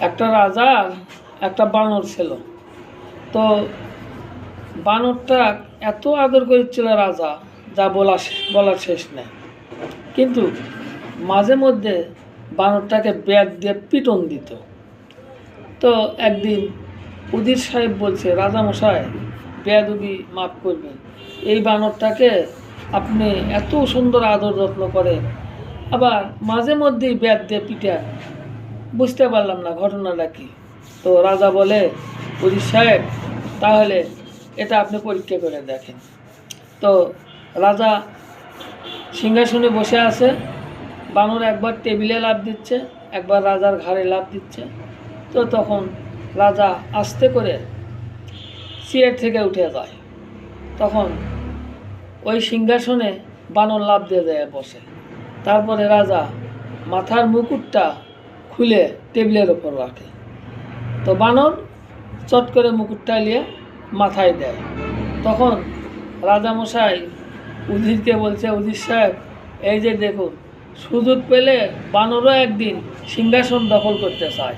একটা রাজার একটা বানর ছিল। তো বানরটা এত আদর করেছিল রাজা, যা বলা বলার শেষ নেই। কিন্তু মাঝে মধ্যে বানরটাকে ব্যাগ দিয়ে পিটন দিত। তো একদিন উদির সাহেব বলছে, রাজা রাজামশাই বেয়াদবি মাফ করবেন। এই বানরটাকে আপনি এত সুন্দর আদর যত্ন করেন। আবার মাঝে মধ্যেই ব্যাগ দিয়ে পিটান। বুঝতে পারলাম না ঘটনাটা কি। তো রাজা বলে উদির সাহেব, তাহলে এটা আপনি পরীক্ষা করে দেখেন। তো রাজা সিংহাসনে বসে আছে, বানর একবার টেবিলে লাভ দিচ্ছে, একবার রাজার ঘাড়ে লাভ দিচ্ছে। তো তখন রাজা আস্তে করে চেয়ার থেকে উঠে যায়। তখন ওই সিংহাসনে বানর লাভ দিয়ে দেয় বসে। তারপরে রাজা মাথার মুকুটটা খুলে টেবিলের ওপর রাখে। তো বানর চট করে মুকুটটা নিয়ে মাথায় দেয়। তখন রাজামশাই উদিরকে বলছে, উদির সাহেব, এই যে দেখুন সুযোগ পেলে বানরও একদিন সিংহাসন দখল করতে চায়।